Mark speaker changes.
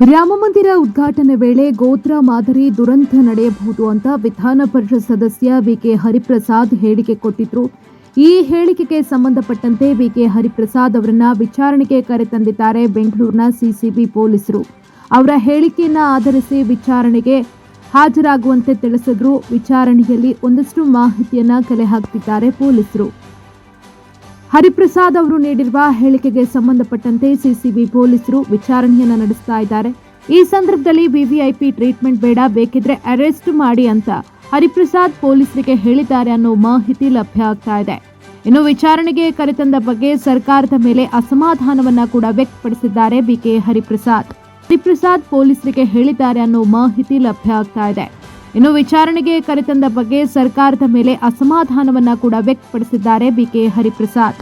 Speaker 1: ರಾಮಮಂದಿರ ಉದ್ಘಾಟನೆ ವೇಳೆ ಗೋತ್ರ ಮಾದರಿ ದುರಂತ ನಡೆಯಬಹುದು ಅಂತ ವಿಧಾನ ಪರಿಷತ್ ಸದಸ್ಯ ವಿಕೆ ಹರಿಪ್ರಸಾದ್ ಹೇಳಿಕೆ ಕೊಟ್ಟಿದ್ರು. ಈ ಹೇಳಿಕೆಗೆ ಸಂಬಂಧಪಟ್ಟಂತೆ ವಿಕೆ ಹರಿಪ್ರಸಾದ್ ಅವರನ್ನ ವಿಚಾರಣೆಗೆ ಕರೆತಂದಿದ್ದಾರೆ ಬೆಂಗಳೂರಿನ ಸಿಸಿಬಿ ಪೊಲೀಸರು. ಅವರ ಹೇಳಿಕೆಯನ್ನ ಆಧರಿಸಿ ವಿಚಾರಣೆಗೆ ಹಾಜರಾಗುವಂತೆ ತಿಳಿಸಿದ್ರು. ವಿಚಾರಣೆಯಲ್ಲಿ ಒಂದಷ್ಟು ಮಾಹಿತಿಯನ್ನ ಕಲೆ ಹಾಕ್ತಿದ್ದಾರೆ ಪೊಲೀಸರು. ಹರಿಪ್ರಸಾದ್ ಅವರು ನೀಡಿರುವ ಹೇಳಿಕೆಗೆ ಸಂಬಂಧಪಟ್ಟಂತೆ ಸಿಸಿಬಿ ಪೊಲೀಸರು ವಿಚಾರಣೆಯನ್ನು ನಡೆಸ್ತಾ ಇದ್ದಾರೆ. ಈ ಸಂದರ್ಭದಲ್ಲಿ ವಿವಿಐಪಿ ಟ್ರೀಟ್ಮೆಂಟ್ ಬೇಡ, ಬೇಕಿದ್ರೆ ಅರೆಸ್ಟ್ ಮಾಡಿ ಅಂತ ಹರಿಪ್ರಸಾದ್ ಪೊಲೀಸರಿಗೆ ಹೇಳಿದ್ದಾರೆ ಅನ್ನೋ ಮಾಹಿತಿ ಲಭ್ಯ ಆಗ್ತಾ ಇದೆ. ಇನ್ನು ವಿಚಾರಣೆಗೆ ಕರೆತಂದ ಬಗ್ಗೆ ಸರ್ಕಾರದ ಮೇಲೆ ಅಸಮಾಧಾನವನ್ನ ಕೂಡ ವ್ಯಕ್ತಪಡಿಸಿದ್ದಾರೆ ಬಿಕೆ ಹರಿಪ್ರಸಾದ್. ಹರಿಪ್ರಸಾದ್ ಪೊಲೀಸರಿಗೆ ಹೇಳಿದ್ದಾರೆ ಅನ್ನೋ ಮಾಹಿತಿ ಲಭ್ಯ ಆಗ್ತಾ ಇದೆ. ಇನ್ನು ವಿಚಾರಣೆಗೆ ಕರೆತಂದ ಬಗ್ಗೆ ಸರ್ಕಾರದ ಮೇಲೆ ಅಸಮಾಧಾನವನ್ನ ಕೂಡ ವ್ಯಕ್ತಪಡಿಸಿದ್ದಾರೆ ಬಿಕೆ ಹರಿಪ್ರಸಾದ್.